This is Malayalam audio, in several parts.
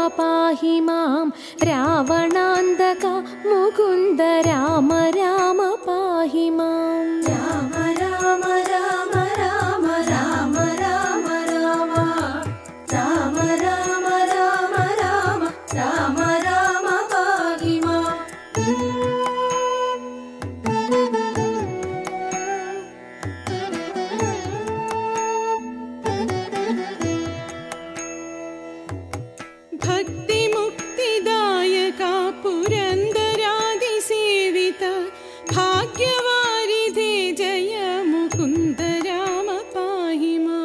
राम पाहि मां रावणान्तका मुकुन्द राम राम पाहि माम् ഭക്തിമുക്തിദായക പുരന്ദരാതിസേവിത ഭാഗ്യവാരിധേ ജയ മുകുന്ദ രാമ പാഹി മാ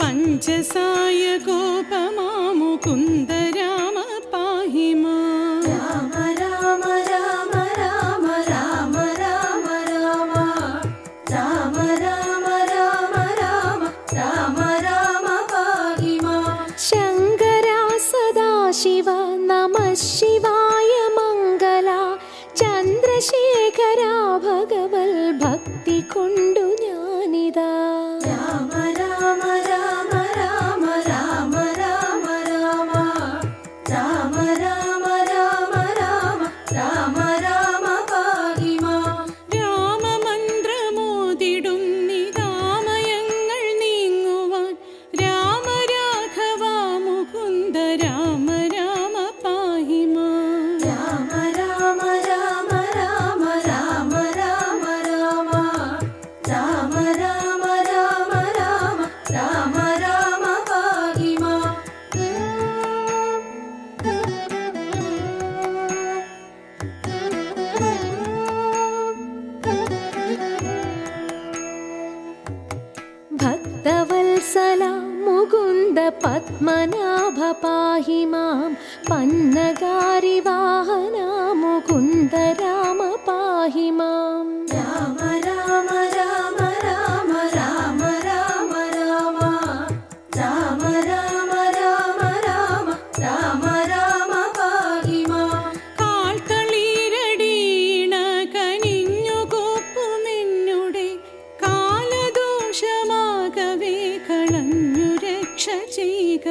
പഞ്ചസായ കോപമാമുകുന്ദരാമ പാഹിമാ. 圣歌啊，圣啊，圣啊。Mama. मुकुन्द पद्मनाभ पाहि मां। पन्नगारिवाहना मुकुन्द राम पाहि माम्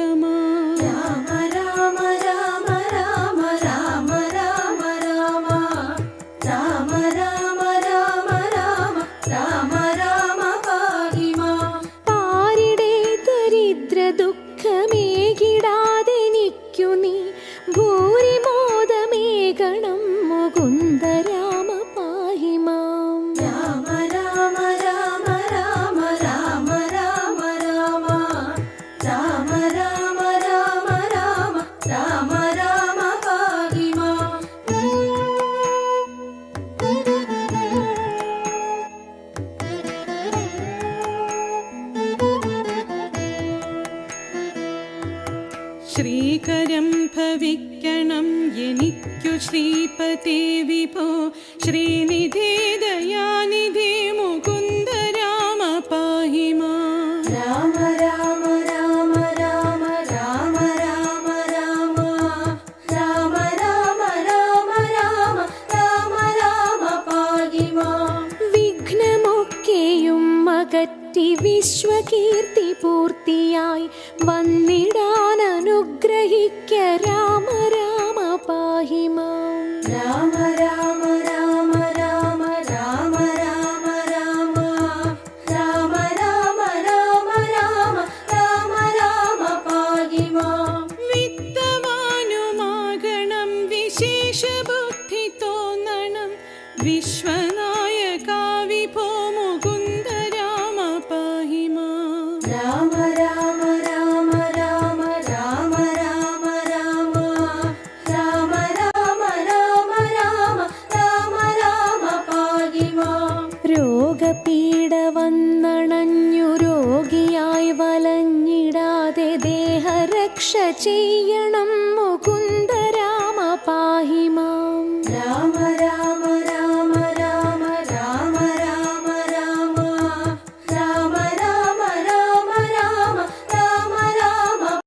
আমার ശ്രീകരം ഭവിക്കണം. എനിക്കു ശ്രീപതി വിഭോ. ശ്രീനിധി ദയാനിധി മുകുന്ദ രാമ പാഹി മാം. രാമ രാമ രാമ രാമ രാമ രാമ രാമ. രാമ രാമ രാമ രാമ രാമ രാമ പാഹി മാം. വിഘ്നമൊക്കെയും അകറ്റി മാറ്റി വിശ്വകീർത്തി പൂർത്തിയായി വന്നിടാൻ അനുഗ്രഹിക്ക രാമ രാമ പാഹിമാം. രാമ രാമ രോഗപീഡ വന്നണഞ്ഞു രോഗിയായി വലഞ്ഞിടാതെ ദേഹരക്ഷ ചെയ്യണം മുഖ